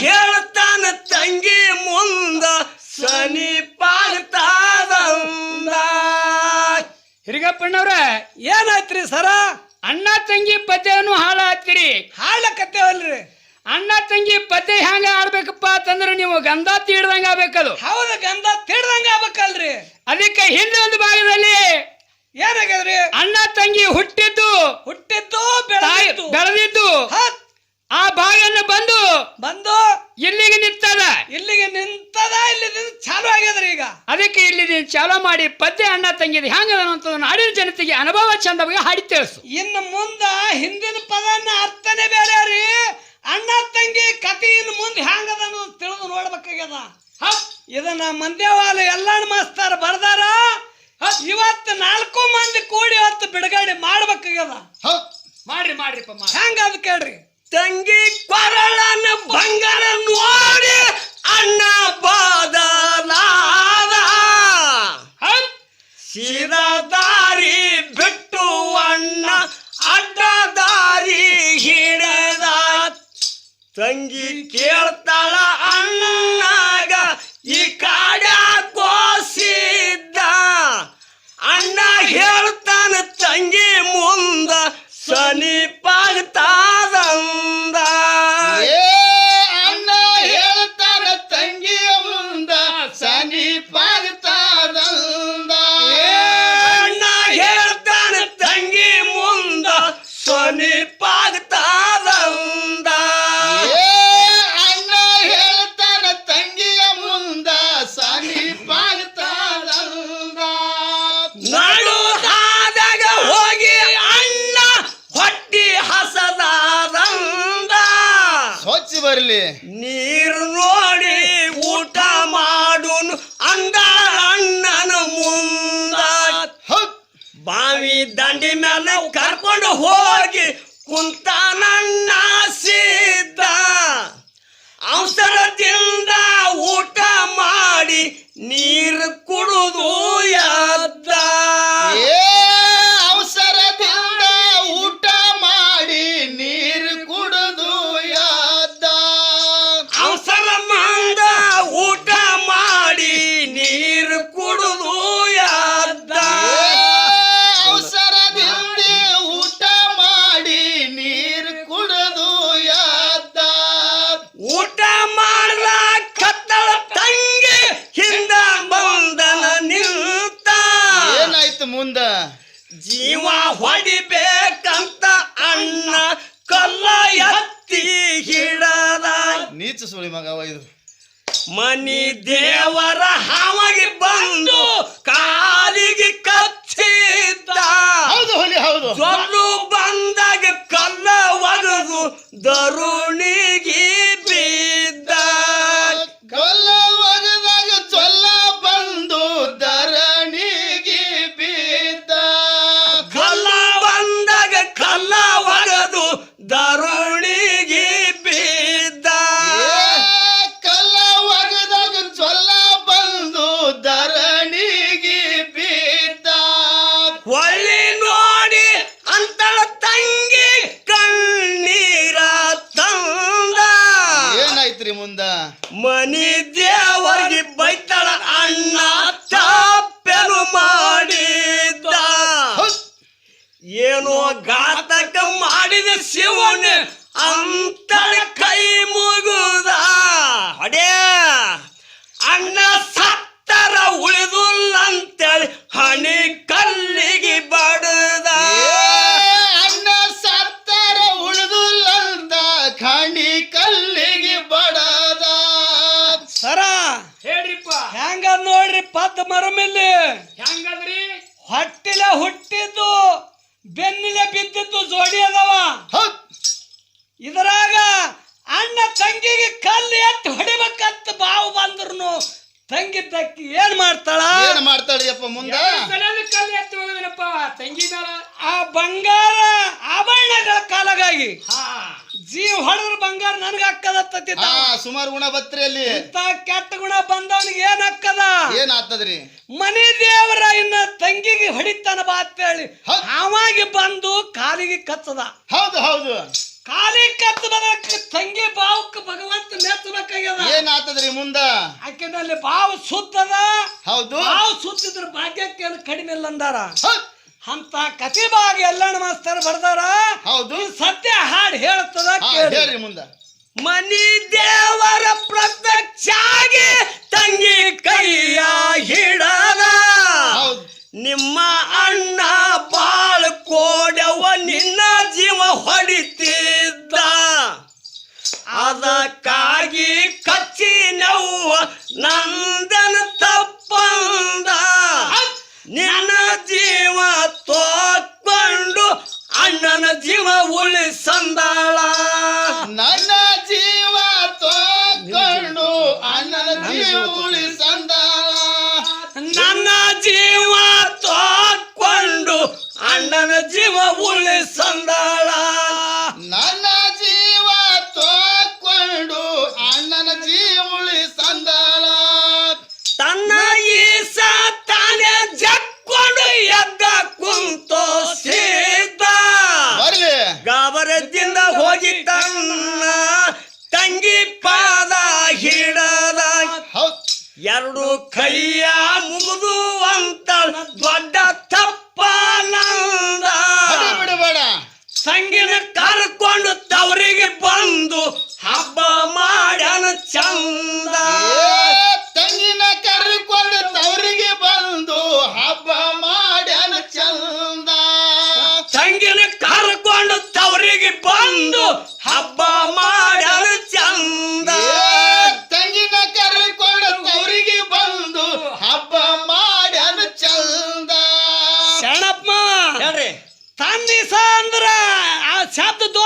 ಹೇಳ್ತಾನ ತಂಗಿ ಮುಂದ ಸನಿ ಸನಿಪಾಗ್ತಾದಂದ ಹಿರಿಗಪ್ಪಣ್ಣವ್ರ ಏನಾಯ್ತ್ರಿ ಸರ? ಅಣ್ಣ ತಂಗಿ ಪದ್ಯವನ್ನು ಹಾಳ ಹತ್ತಿರಿ ಹಾಳಕತ್ತೇವಲ್ರಿ ಅಣ್ಣ ತಂಗಿ ಪದ್ಯ ಹೆಂಗ ಆಡ್ಬೇಕಪ್ಪ ಅಂತಂದ್ರೆ ನೀವು ಗಂಧ ತೀಡ್ದಂಗ ಆಗ್ಬೇಕದು ಹೌದು ಗಂಧ ತೀಡ್ದಂಗ ಆಗ್ಬೇಕಲ್ರಿ. ಅದಕ್ಕೆ ಹಿಂದೆ ಒಂದು ಭಾಗದಲ್ಲಿ ಏನಾಗ್ಯದ್ರಿ? ಅಣ್ಣ ತಂಗಿ ಹುಟ್ಟಿದ್ದು ಹುಟ್ಟಿದ್ದು ಬೆಳೆದಿದ್ದು. ಆ ಬಾಯನ್ನು ಬಂದು ಬಂದು ಇಲ್ಲಿಗೆ ನಿಂತದ. ಇಲ್ಲಿಗೆ ನಿಂತದ ಇಲ್ಲಿ ನಿಂತ್ ಚಾಲು ಆಗ್ಯದ್ರಿ ಈಗ. ಅದಕ್ಕೆ ಇಲ್ಲಿ ನೀನು ಚಾಲೂ ಮಾಡಿ ಪದ್ಯ ಅಣ್ಣ ತಂಗಿದೆ. ಅಂತ ನಾಡಿನ ಜನತೆಗೆ ಅನುಭವ ಚಂದವಾಗಿ ಹಾಡಿ ತಿಳಿಸು. ಇನ್ನು ಮುಂದ ಹಿಂದಿನ ಪದನ ಅರ್ಥನೇ ಬೇರೆ ರೀ. ಅಣ್ಣ ತಂಗಿ ಕತಿ ಇನ್ನು ಮುಂದೆ ಹ್ಯಾಂಗದ ತಿಳಿದು ನೋಡ್ಬೇಕಾಗ್ಯದ. ಇದನ್ನ ಮಂದ್ಯವಾಲ ಎಲ್ಲಾಣ ಮಾಸ್ತಾರ ಬರ್ದಾರ. ಹ ಇವತ್ತು ನಾಲ್ಕು ಮಂದಿ ಕೂಡಿ ಇವತ್ತು ಬಿಡುಗಡೆ ಮಾಡ್ಬೇಕಾಗ್ಯದ. ಮಾಡ್ರಿ ಮಾಡ್ರಿಪ್ಪ ಮಾಡ್ರಿ. ಹೆಂಗ ಅದ್ ಕೇಳ್ರಿ? ತಂಗಿ ಕೊರಳನ ಸ್ವಚ್ಛ ಬರಲಿ. ನೀರು ನೋಡಿ ಊಟ ಮಾಡುನು ಅಂದ ಅಣ್ಣನ ಮುಂದ. ಬಾವಿ ದಂಡಿ ಮೇಲೆ ಕರ್ಕೊಂಡು ಹೋಗಿ ಕುಂತಾನಣ್ಣ ಸಿದ್ದ ಅವಸರದಿಂದ ಊಟ ಮಾಡಿ ನೀರು ಕುಡುದು ನೀಚ ಸುಳಿ ಮಗವ ಇದು. ಮನಿ ದೇವರ ಹಾವಾಗಿ ಬಂದು ಕಾಲಿಗೆ ಕಚ್ಚಿದ್ದ. ಹೌದು ಹೊಲಿ ಹೌದು. ಜೊಲ್ಲು ಬಂದಾಗ ಕಲ್ಲ ಒಗದು ದರುಣಿಗೆ ಹೇಳ್ರಿಪ್ಪ. ಹೆಂಗ ನೋಡ್ರಿ ಪದ್ ಮರಮಿಲ್ಲಿ? ಹೆಂಗದ್ರಿ ಹೊಟ್ಟಿಲೆ ಹುಟ್ಟಿದ್ದು ಬೆನ್ನಿಲೆ ಬಿದ್ದಿದ್ದು ಜೋಡಿ ಅದಾವ. ಇದರಾಗ ಇದ್ರಾಗ ಅಣ್ಣ ತಂಗಿಗೆ ಕಲ್ಲು ಎತ್ತು ಹೊಡಿಬೇಕಂತ ಬಾವು ಬಂದ್ರು ತಕ್ಕಿ ಏನ್ ಮಾಡ್ತಾಳ? ಏನ್ ಮಾಡ್ತಾಳಿಯಪ್ಪ ಮುಂದೆ? ಕಲ್ಲು ಎತ್ತಿ ಹೋಗಿದನಪ್ಪ ತಂಗಿ ಮೇಲ ಆ ಬಂಗಾರ ಆಭರಣಗಳ ಕಾಲಗಾಗಿ ಹಾ. ಜೀವ ಹೊಡೆದ್ರ ಬಂಗಾರ ನನಗ ಅಕ್ಕದತ್ತತಿ ಆ ಸುಮಾರು ಗುಣ ಬತ್ರಿ ಅಲ್ಲಿ. ಇಂತ ಕೆಟ್ಟ ಗುಣ ಬಂದವನಿಗೆ ಏನ್ ಹಾಕದ? ಏನ್ ಆಗ್ತದ್ರಿ ಮನಿ ದೇವರ ಇನ್ನ ತಂಗಿಗೆ ಹೊಡಿತಾನ ಬಾ ಅಂತ ಹೇಳಿ ಹಾವಾಗಿ ಬಂದು ಕಾಲಿಗೆ ಕತ್ತದ. ಹೌದು ಹೌದು. ಕಾಲಿಗೆ ಕತ್ತ ತಂಗಿ ಬಾವುಕ ಭಗವಂತ ಮೆಚ್ಚಬೇಕಾಗ್ಯದ. ಏನ್ ಆತದ್ರಿ ಮುಂದ? ಆಕೆನಲ್ಲಿ ಬಾವು ಸುತ್ತದ. ಹೌದು. ಬಾವು ಸುತ್ತಿದ್ರ ಭಾಗ್ಯಕ್ಕೆ ಕಡಿಮೆ ಇಲ್ಲ ಅಂದಾರ. ಅಂತ ಕತಿ ಭಾಗ ಎಲ್ಲಣ್ಣ ಮಾಸ್ತರ್ ಬರ್ದಾರ? ಹೌದು. ಸತ್ಯ ಹಾಡ್ ಹೇಳ್ತದ ಕೇಳಿ. ಮುಂದ. ಮನಿ ದೇವರ ಪ್ರತ್ಯಕ್ಷಾಗಿ ತಂಗಿ ಜೀವ ತೋಕೊಂಡು ಅಣ್ಣನ ಜೀವ ಉಳಿಸಂದಾಳ ನನ್ನ ಜೀವ ತೋಕೊಂಡು ಅಣ್ಣನ ಜೀವ ಉಳಿಸಂದಾಳ ನನ್ನ ಜೀವ ಎರಡು ಕೈಯ ಮುಗಿದು ಅಂತ ದೊಡ್ಡ ತಪ್ಪ ಬಿಡಬೇಡ ತಂಗಿನ ಕರ್ಕೊಂಡು ತವರಿಗೆ ಬಂದು ಹಬ್ಬ ಮಾಡ್ಯಾನ ಚಂದ. ತಂಗಿನ ಕರ್ಕೊಂಡು ತವರಿಗೆ ಬಂದು ಹಬ್ಬ ಮಾಡ್ಯಾನ ಚಂದ. ತಂಗಿನ ಕರ್ಕೊಂಡು ತವರಿಗೆ ಬಂದು ಹಬ್ಬ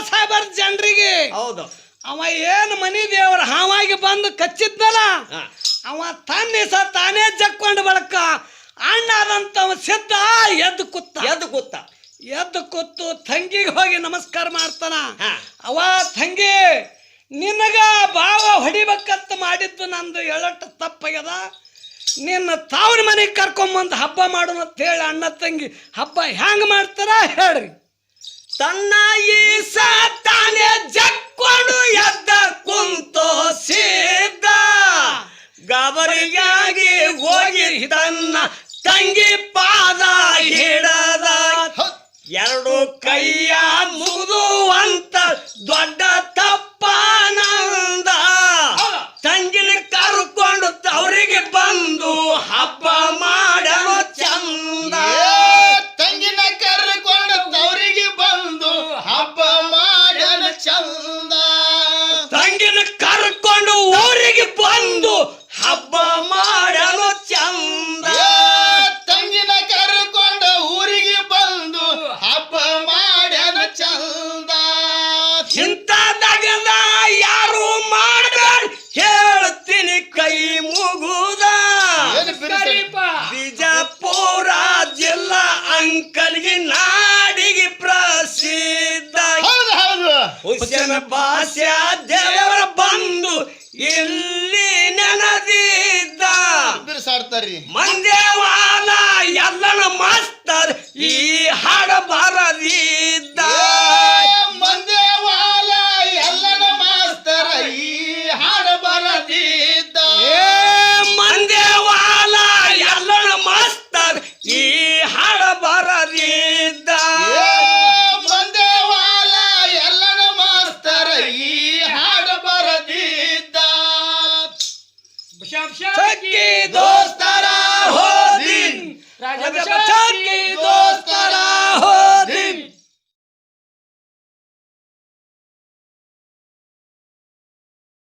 ಶಬ್ದ ಬರ್ತ ಜನರಿಗೆ. ಹೌದು. ಅವ ಏನ್ ಮನಿ ದೇವ್ರ ಹಾವಾಗಿ ಬಂದು ಕಚ್ಚಿದ್ನಲ್ಲ ಹಾ. ಅವ ತನ್ನಿಸ ತಾನೇ ಜಕ್ಕೊಂಡು ಬಳಕ ಅಣ್ಣ ಆದಂತವ ಸಿದ್ಧ ಎದ್ದು ಕುತ್ತ ಎದ್ದು ಕುತ್ತ ಎದ್ದು ಕೂತು ತಂಗಿಗೆ ಹೋಗಿ ನಮಸ್ಕಾರ ಮಾಡ್ತಾನ. ಅವ ತಂಗಿ ನಿನಗ ಬಾವ ಹೊಡಿಬೇಕಂತ ಮಾಡಿದ್ದು ನಂದು ಎಳಟ್ಟು ತಪ್ಪಾಗ್ಯದ. ನಿನ್ನ ತಾವ್ರ ಮನೆಗೆ ಕರ್ಕೊಂಬಂದು ಹಬ್ಬ ಮಾಡೋಣ ಅಂತ ಹೇಳಿ ಅಣ್ಣ ತಂಗಿ ಹಬ್ಬ ಹ್ಯಾಂಗ ಮಾಡ್ತಾರ ಹೇಳ್ರಿ. ತನ್ನ ಈಸ ತಾನೇ ಜಕ್ಕೊಂಡು ಎದ್ದ ಕುಂತೋ ಸಿದ್ದ ಗಬರಿಗಾಗಿ ಹೋಗಿ ತನ್ನ ತಂಗಿ ಪಾದ ಹಿಡದ. ಎರಡು ಕೈಯ ಮುಗಿದು ಅಂತ ದೊಡ್ಡ ತಪ್ಪಾನಂದ